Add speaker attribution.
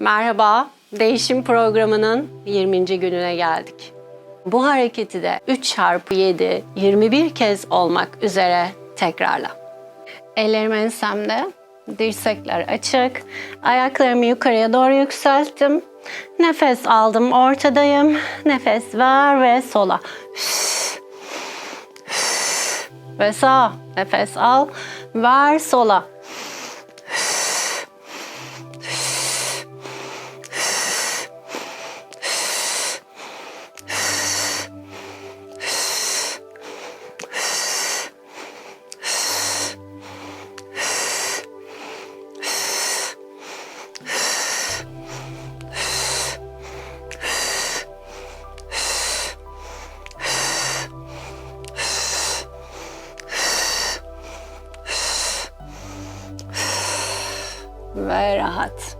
Speaker 1: Merhaba, değişim programının 20. gününe geldik. Bu hareketi de 3 çarpı 7, 21 kez olmak üzere tekrarla. Ellerim ensemde, dirsekler açık, ayaklarımı yukarıya doğru yükselttim. Nefes aldım, ortadayım. Nefes ver ve sola. Ve sağ. Nefes al, ver sola. Ve rahat.